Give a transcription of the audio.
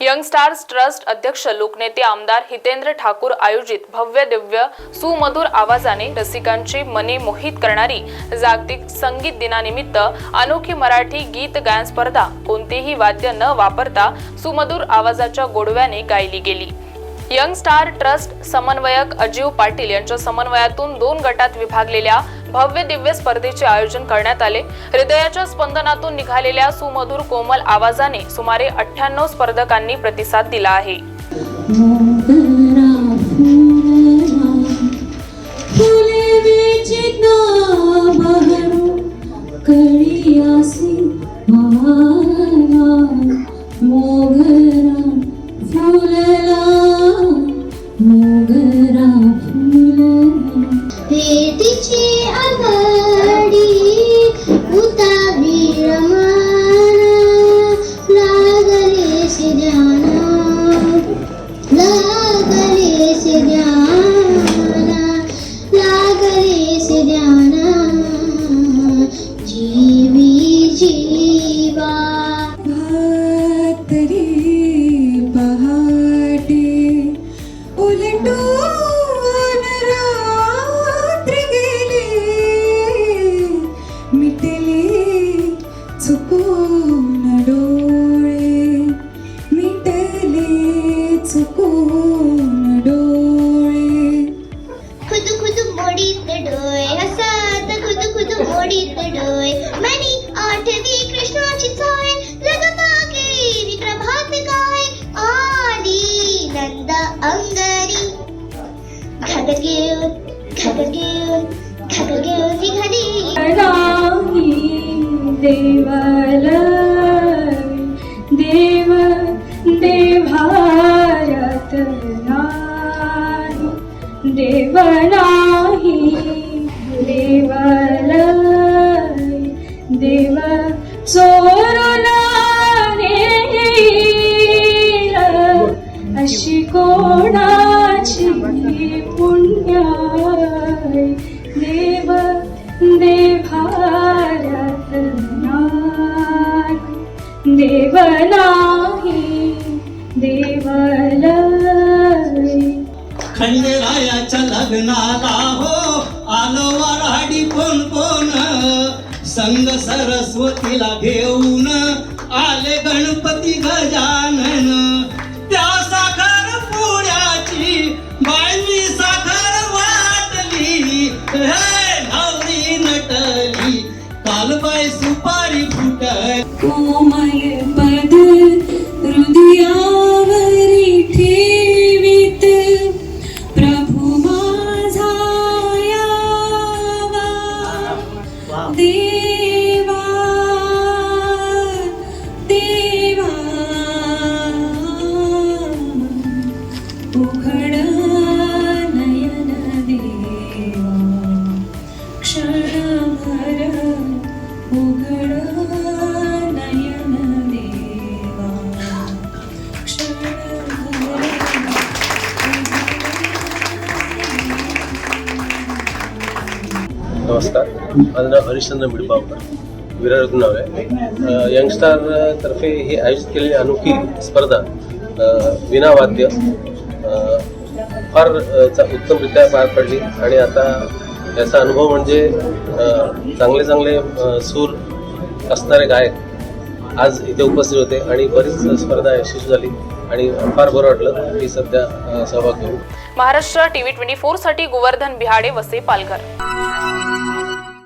Young stars trust अध्यक्ष लोकनेते आमदार हितेंद्र ठाकूर आयोजित भव्य दिव्य सुमधुर आवाजाने रसिकांची मने मोहित करणारी जागतिक संगीत दिनानिमित्त अनोखी मराठी गीत गायन स्पर्धा. कोणतेही वाद्य न वापरता सुमधुर आवाजाच्या गोडव्याने गायली गेली. यंग स्टार ट्रस्ट समन्वयक अजीव पाटील यांच्या समन्वयातून दोन गटात विभागलेल्या भव्य दिव्य स्पर्धेचे आयोजन करण्यात आले. हृदयाच्या स्पंदनातून निघालेल्या सुमधुर कोमल आवाजाने सुमारे अठ्ठ्याण्णव स्पर्धकांनी प्रतिसाद दिला आहे. मोगरा నీవి జీవా. భాతరి పహాటి ఉలటూ రాత్రి घागर घेऊन घागर घेऊन घागर घेऊन निघाली नाही देवाला देव देभारत नाही देव नाही देवाला देव देभारत नाही देव नाही देवल खंडेरायाच्या लग्नाला हो आलो वराडी कोण कोण संग सरस्वतीला घेऊन आले गणपती गजानन. वाटली हे नवरी नटली कालबाई सुपारी फुटली क्षणभर उघड नयन देवा नमस्कार माझं नाव हरिश्चंद्र मिडपावकर विरार नाव आहे. यंगस्टार तर्फे ही आयोजित केलेली अनोखी स्पर्धा विनावाद्य फार उत्तमरित्या पार पडली आणि आता याचा अनुभव म्हणजे चांगले चांगले सूर असणारे गायक आज इथे उपस्थित होते आणि बरीच स्पर्धा यशस्वी झाली आणि फार बरं वाटलं की सध्या सहभाग घेऊन. महाराष्ट्र टीव्ही ट्वेंटी फोरसाठी गोवर्धन बिहाडे वसे पालघर.